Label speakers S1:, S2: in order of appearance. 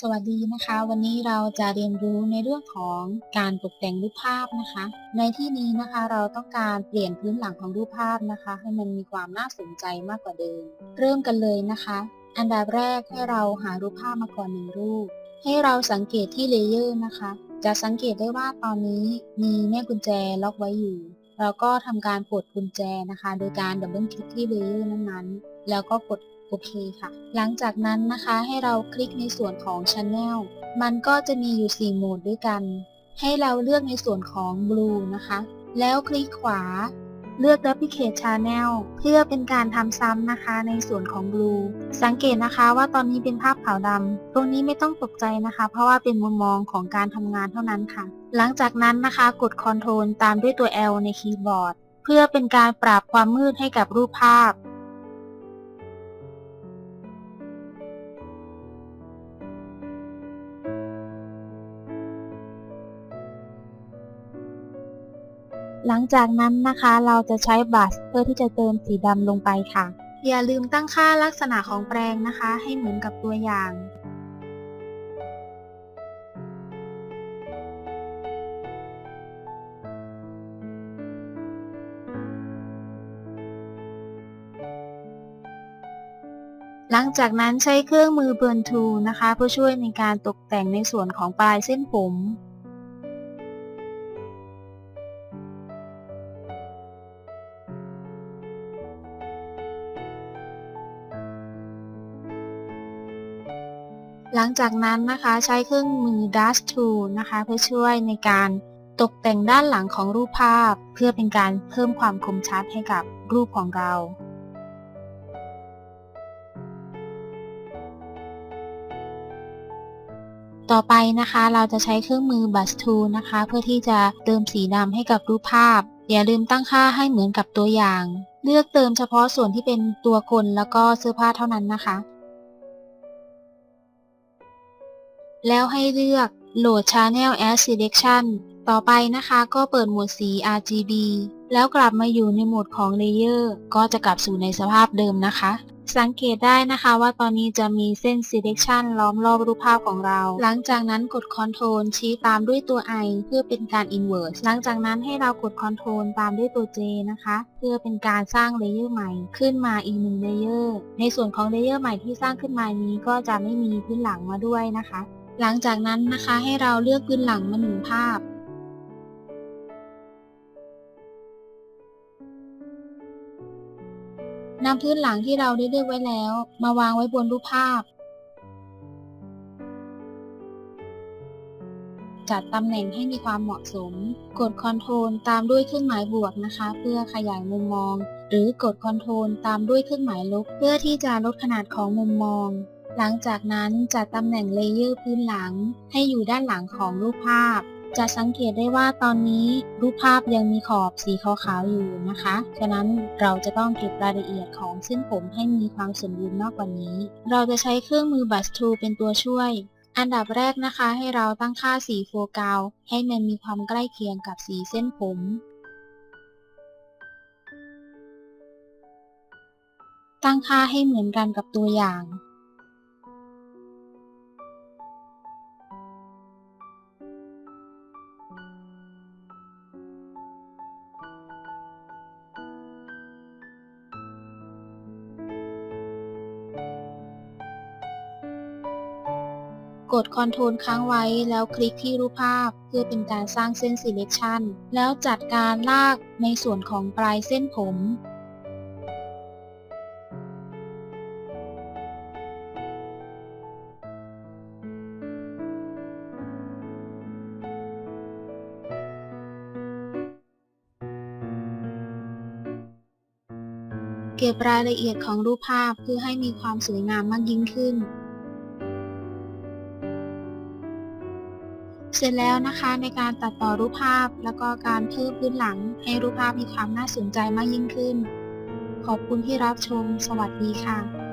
S1: สวัสดีนะคะ วันนี้เราจะเรียนรู้ในเรื่องของการตกแต่งรูปภาพนะคะ ในที่นี้นะคะเราต้องการเปลี่ยนพื้นหลังของรูปภาพนะคะ ให้มันมีความน่าสนใจมากกว่าเดิม เริ่มกันเลยนะคะ อันดับแรกให้เราหารูปภาพมาก่อนหนึ่งรูป ให้เราสังเกตที่เลเยอร์นะคะ จะสังเกตได้ว่าตอนนี้มีแม่กุญแจล็อกไว้อยู่ เราก็ทำการปลดกุญแจนะคะ โดยการดับเบิลคลิกที่เลเยอร์นั้นๆ แล้วก็กด โอเคค่ะ หลังจากนั้นนะคะให้เราคลิกในส่วนของ Channel มันก็จะมีอยู่ 4 โหมดด้วยกัน ให้เราเลือกในส่วนของ Blue นะคะ แล้วคลิกขวา เลือก Duplicate Channel เพื่อเป็นการทำซ้ำนะคะในส่วนของ Blue สังเกตนะคะว่าตอนนี้เป็นภาพขาวดำตรงนี้ไม่ต้องตกใจนะคะ เพราะว่าเป็นมุมมองของการทำงานเท่านั้นค่ะ หลังจากนั้นนะคะกด Ctrl ตามด้วยตัว L ในคีย์บอร์ด เพื่อเป็นการปรับความมืดให้กับรูปภาพ หลังจากนั้นนะคะเราจะใช้บัสเพื่อที่จะเติมสีดำลงไปค่ะ อย่าลืมตั้งค่าลักษณะของแปรงนะคะ ให้เหมือนกับตัวอย่างหลังจากนั้นใช้เครื่องมือเบิร์นทูนะคะ เพื่อช่วยในการตกแต่งในส่วนของปลายเส้นผม หลังจากนั้นนะคะใช้เครื่องมือ Dust Tool นะคะ เพื่อช่วยในการตกแต่งด้านหลังของรูปภาพ เพื่อเป็นการเพิ่มความคมชัดให้กับรูปของเราต่อไปนะคะเราจะใช้เครื่องมือ Brush Tool นะคะ เพื่อที่จะเติมสีดำให้กับรูปภาพ อย่าลืมตั้งค่าให้เหมือนกับตัวอย่าง เลือกเติมเฉพาะส่วนที่เป็นตัวคนแล้วก็เสื้อผ้าเท่านั้นนะคะ แล้วให้เลือก Load Channel as Selection ต่อไปนะคะก็เปิดโหมดสี RGB แล้วกลับมาอยู่ในโหมดของ Layer ก็จะกลับสู่ในสภาพเดิมนะคะ สังเกตได้นะคะว่าตอนนี้จะมีเส้น Selection ล้อมรอบรูปภาพของเรา หลังจากนั้นกด Ctrl ชี้ตามด้วยตัว I เพื่อเป็นการ Invert หลังจากนั้นให้เรากด Ctrl ตามด้วยตัว J นะคะ เพื่อเป็นการสร้างเลเยอร์ใหม่ขึ้นมาอีกหนึ่งเลเยอร์ในส่วนของเลเยอร์ใหม่ที่สร้างขึ้นมานี้ก็จะไม่มีพื้นหลังมาด้วยนะคะ หลังจากนั้นนะคะให้เราเลือกพื้นหลังมาหนึ่งภาพ นำพื้นหลังที่เราได้เลือกไว้แล้ว มาวางไว้บนรูปภาพ จัดตำแหน่งให้มีความเหมาะสม กด Ctrl ตามด้วยเครื่องหมายบวกนะคะ เพื่อขยายมุมมอง หรือกด Ctrl ตามด้วยเครื่องหมายลบ เพื่อที่จะลดขนาดของมุมมอง หลังจากนั้นจัดตำแหน่งเลเยอร์พื้นหลังให้อยู่ด้านหลังของรูปภาพ จะสังเกตได้ว่าตอนนี้รูปภาพยังมีขอบสีขาวๆอยู่นะคะ ฉะนั้นเราจะต้องเก็บรายละเอียดของเส้นผมให้มีความสมบูรณ์มากกว่านี้ เราจะใช้เครื่องมือบัสทูเป็นตัวช่วย อันดับแรกนะคะให้เราตั้งค่าสีโฟกัสให้มันมีความใกล้เคียงกับสีเส้นผมตั้งค่าให้เหมือนกันกับตัวอย่าง กด Ctrl ค้างไว้แล้วคลิกที่รูปภาพ เพื่อเป็นการสร้างเส้น Selection แล้วจัดการลากในส่วนของปลายเส้นผม เก็บรายละเอียดของรูปภาพเพื่อให้มีความสวยงามมากยิ่งขึ้น เสร็จแล้วนะคะในการตัดต่อรูปภาพแล้วก็การเพิ่มพื้นหลังให้รูปภาพมีความน่าสนใจมากยิ่งขึ้น ขอบคุณที่รับชม สวัสดีค่ะ